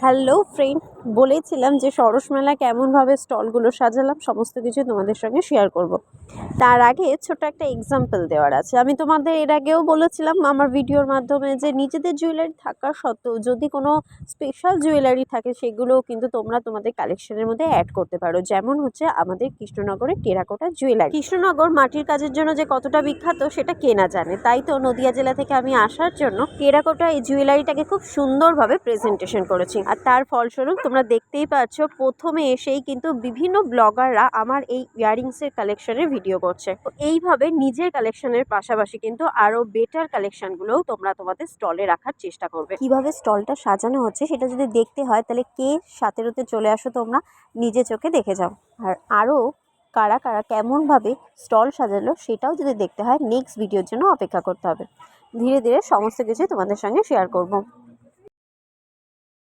Hello friend বলেছিলাম যে সরস মেলা কেমনভাবে স্টলগুলো সাজালাম, সমস্ত কিছু তোমাদের সঙ্গে শেয়ার করব। তার আগে ছোট একটা এক্সাম্পল দেওয়ার আছে। আমি তোমাদের এর আগেও বলেছিলাম আমার ভিডিওর মাধ্যমে যে নিজেদের জুয়েলারি থাকা সত্ত্বেও যদি কোনো স্পেশাল জুয়েলারি থাকে সেগুলোও কিন্তু তোমরা তোমাদের কালেকশনের মধ্যে অ্যাড করতে পারো। যেমন হচ্ছে আমাদের কৃষ্ণনগরের টেরাকোটা জুয়েলারি কৃষ্ণনগর মাটির কাজের জন্য যে কতটা বিখ্যাত সেটা কেনা জানে। তাই তো নদিয়া জেলা থেকে আমি আসার জন্য টেরাকোটা এই জুয়েলারিটাকে খুব সুন্দরভাবে প্রেজেন্টেশন করেছি। আর তার ফলস্বরূপ তোমরা দেখতেই পাচ্ছ, প্রথমে এসেই কিন্তু বিভিন্ন ব্লগাররা আমার এই ইয়ারিংসের কালেকশনের ভিডিও করছে। এইভাবে নিজের কালেকশনের পাশাপাশি কিন্তু আরও বেটার কালেকশনগুলোও তোমরা তোমাদের স্টলে রাখার চেষ্টা করবে। কীভাবে স্টলটা সাজানো হচ্ছে সেটা যদি দেখতে হয়, তাহলে কে সাতেরোতে চলে আসো তোমরা, নিজে চোখে দেখে যাও। আর আরও কারা কারা কেমনভাবে স্টল সাজালো সেটাও যদি দেখতে হয় নেক্সট ভিডিওর জন্য অপেক্ষা করতে হবে। ধীরে ধীরে সমস্ত কিছু তোমাদের সঙ্গে শেয়ার করব।